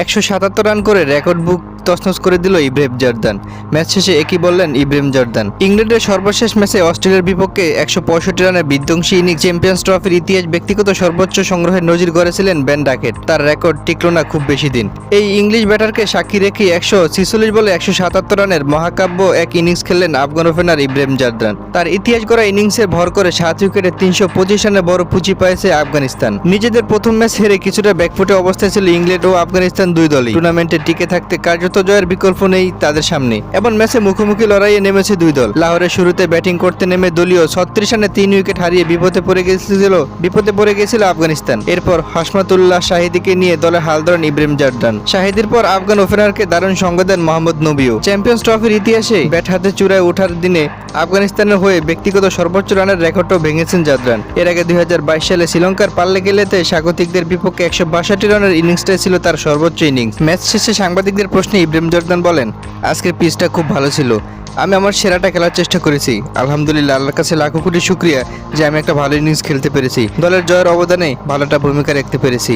একশো সাতাত্তর রান করে রেকর্ড বুক তছনছ করে দিল ইব্রাহিম জর্দান। ম্যাচ শেষে একই বললেন ইব্রাহিম জর্দান। ইংল্যান্ডের সর্বশেষ ম্যাচে অস্ট্রেলিয়ার বিপক্ষে একশো পঁয়ষট্টি রানের বিধ্বংসী ইনিংস চ্যাম্পিয়ন্স ট্রফির ইতিহাস ব্যক্তিগত সর্বোচ্চ সংগ্রহের নজির গড়েছিলেন বেন ডাকেট তার রেকর্ড টিকল না খুব বেশি দিন। এই ইংলিশ ব্যাটারকে সাক্ষী রেখে একশো ছিচল্লিশ বলে একশো সাতাত্তর রানের মহাকাব্য এক ইনিংস খেললেন আফগান ওপেনার ইব্রাহিম জর্দান। তার ইতিহাস গড়া ইনিংসে ভর করে সাত উইকেটে তিনশো পঁচিশ রানে বড় পুঁজি পেয়েছে আফগানিস্তান। নিজেদের প্রথম ম্যাচ হেরে কিছুটা ব্যাকফুটে অবস্থায় ছিল ইংল্যান্ড ও আফগানিস্তান। দুই দলই। টুর্নামেন্টে টিকে থাকতে কার্যত জয়ের বিকল্প নেই তাদের সামনে। এমন ম্যাচে মুখোমুখি লড়াইয়ে নেমেছে দুই দল। লাহোরের শুরুতে ব্যাটিং করতে নেমে দলীয় ছত্রিশ রানে তিন উইকেট হারিয়ে বিপদে পড়ে গেছিল বিপদে পড়ে গেছিল আফগানিস্তান। এরপর হাসমাতুল্লাহ শাহিদিকে নিয়ে দলে হাল ধরেন ইব্রাহিম জার্দান। শাহিদের পর আফগান ওপেনারকে দারুণ সঙ্গ দেন মোহাম্মদ নবীও। চ্যাম্পিয়ন্স ট্রফির ইতিহাসে ব্যাট হাতে চূড়ায় ওঠার দিনে আফগানিস্তানের হয়ে ব্যক্তিগত সর্বোচ্চ রানের রেকর্ডও ভেঙেছেন জাদরান। এর আগে দুই হাজার বাইশ সালে শ্রীলঙ্কার পাল্লে গেলেতে স্বাগতিকদের বিপক্ষে একশো বাষট্টি রানের ইনিংসটাই ছিল তার সর্বোচ্চ ইনিংস ম্যাচ শেষে সাংবাদিকদের প্রশ্নে ইব্রাহিম জর্দান বলেন, আজকের পিচটা খুব ভালো ছিল। আমি আমার সেরাটা খেলার চেষ্টা করেছি। আলহামদুলিল্লাহ, আল্লাহর কাছে লাখো কোটি শুক্রিয়া যে আমি একটা ভালো ইনিংস খেলতে পেরেছি। দলের জয়ের অবদানে ভালোটা ভূমিকা রাখতে পেরেছি।